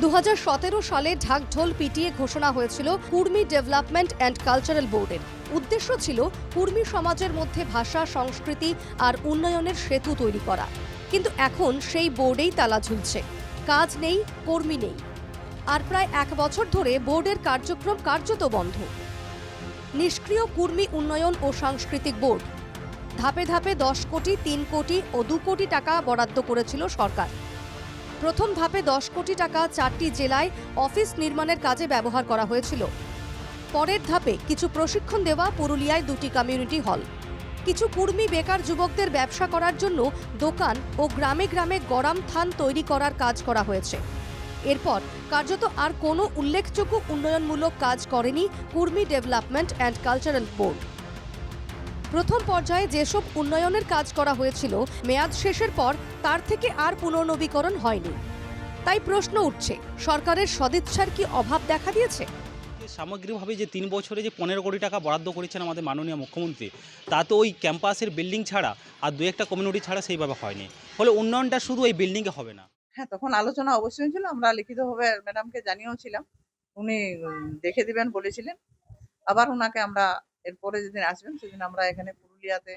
দু হাজার সতেরো সালে ঢাকঢোল পিটিয়ে ঘোষণা হয়েছিল কুর্মি ডেভেলপমেন্ট অ্যান্ড কালচারাল বোর্ডের। উদ্দেশ্য ছিল কুর্মি সমাজের মধ্যে ভাষা, সংস্কৃতি আর উন্নয়নের সেতু তৈরি করা। কিন্তু এখন সেই বোর্ডেই তালা ঝুলছে। কাজ নেই, কর্মী নেই। আর প্রায় এক বছর ধরে বোর্ডের কার্যক্রম কার্যত বন্ধ। নিষ্ক্রিয় কুর্মী উন্নয়ন ও সাংস্কৃতিক বোর্ড। ধাপে ধাপে দশ কোটি, তিন কোটি ও দু কোটি টাকা বরাদ্দ করেছিল সরকার। প্রথম ধাপে দশ কোটি টাকা চারটি জেলায় অফিস নির্মাণের কাজে ব্যবহার করা হয়েছিল। পরের ধাপে কিছু প্রশিক্ষণ দেওয়া পুরুলিয়ায় দুটি কমিউনিটি হল। কিছু কুর্মী বেকার যুবকদের ব্যবসা করার জন্য দোকান ও গ্রামে গ্রামে গরম থান তৈরি করার কাজ করা হয়েছে। এরপর কার্যত আর কোনো উল্লেখযোগ্য উন্নয়নমূলক কাজ করেনি Kurmi development and cultural board. প্রথম পর্যায়ে যেসব উন্নয়নের কাজ করা হয়েছিল মেয়াদ শেষের পর তার থেকে আর পুনর্নবীকরণ হয়নি। তাই প্রশ্ন উঠছে সরকারের সদিচ্ছার কি অভাব দেখা দিয়েছে? সামগ্রিকভাবে যে তিন বছরে যে পনেরো কোটি টাকা বরাদ্দ করেছেন আমাদের মাননীয় মুখ্যমন্ত্রী তা তো ওই ক্যাম্পাসের বিল্ডিং ছাড়া আর দু একটা কমিউনিটি ছাড়া সেইভাবে হয়নি। ফলে উন্নয়নটা শুধু এই বিল্ডিংয়ে হবে না। হ্যাঁ তখন আলোচনা অবশ্যই ছিল আমরা লিখিতভাবে ম্যাডামকে জানিয়েও ছিলাম। উনি দেখে দিবেন বলেছিলেন। আবার ওনাকে আমরা এরপরে যেদিন আসবেন সেদিন আমরা এখানে পুরুলিয়াতে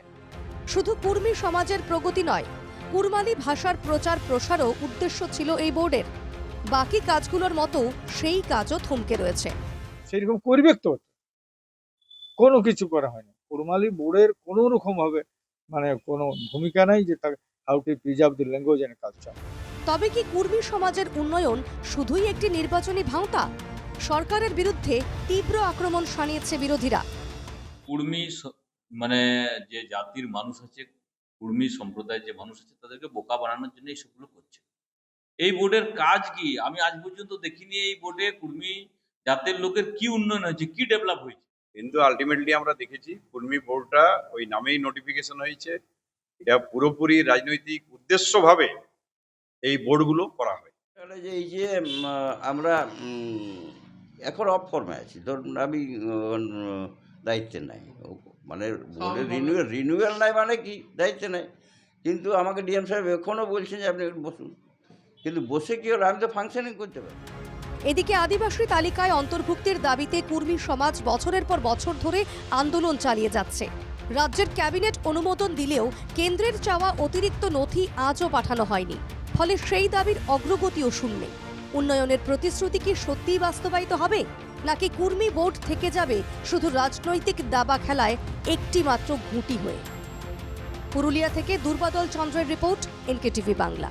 শুধু কুর্মী সমাজের প্রগতি নয় কুরমালি ভাষার প্রচার প্রসারও উদ্দেশ্য ছিল এই বোর্ডের। বাকি কাজগুলোর মতো সেই কাজও থমকে রয়েছে। সেরকম পরিবেশ তো কোনো কিছু করা হয়নি। কুরমালি বোর্ডের কোনো রকম ভাবে মানে কোনো ভূমিকা নাই যে তাকে how to preserve the language and culture তবে কি কুর্মী সমাজের উন্নয়ন শুধুই একটি নির্বাচনী ভাঁওতা? সরকারের বিরুদ্ধে তীব্র আক্রমণ শানিয়েছে বিরোধীরা। কুর্মী স- মানে যে জাতির মানুষ আছে কুর্মী সম্প্রদায়ের যে মানুষ আছে তাদেরকে বোকা বানানোর জন্য এইসবগুলো করছে। এই বোর্ডের কাজ কি? আমি আজ পর্যন্ত দেখিনি এই বোর্ডে কুর্মী জাতের লোকের কি উন্নয়ন হয়েছে কি ডেভেলপ হয়েছে। কিন্তু আলটিমেটলি আমরা দেখেছি কর্মী বোর্ডটা ওই নামেই নোটিফিকেশন হয়েছে। এটা পুরোপুরি রাজনৈতিক উদ্দেশ্যভাবে এই বোর্ডগুলো করা হয়। তাহলে যে এই যে আমরা এখন অফ ফর্মে আছি। ধরুন আমি দায়িত্বে নাই। মানে বোর্ডের রিনিউয়াল রিনিউয়াল নাই মানে কি? দায়িত্বে নাই। কিন্তু আমাকে ডিএম সাহেব এখনও বলছেন যে আপনি একটু বসুন। কিন্তু বসে কি হলো? আমি তো ফাংশনিং করতে পারি। এদিকে আদিবাসী তালিকায় অন্তর্ভুক্তির দাবিতে কুর্মী সমাজ বছরের পর বছর ধরে আন্দোলন চালিয়ে যাচ্ছে। রাজ্যের ক্যাবিনেট অনুমোদন দিলেও কেন্দ্রের চাওয়া অতিরিক্ত নথি আজও পাঠানো হয়নি। ফলে সেই দাবির অগ্রগতিও শূন্য। উন্নয়নের প্রতিশ্রুতি কি সত্যিই বাস্তবায়িত হবে? নাকি কুর্মী বোর্ড থেকে যাবে শুধু রাজনৈতিক দাবা খেলায় একটি মাত্র ঘুঁটি হয়ে। পুরুলিয়া থেকে দুর্বাদল চন্দ্রের রিপোর্ট, এনকেটিভি বাংলা।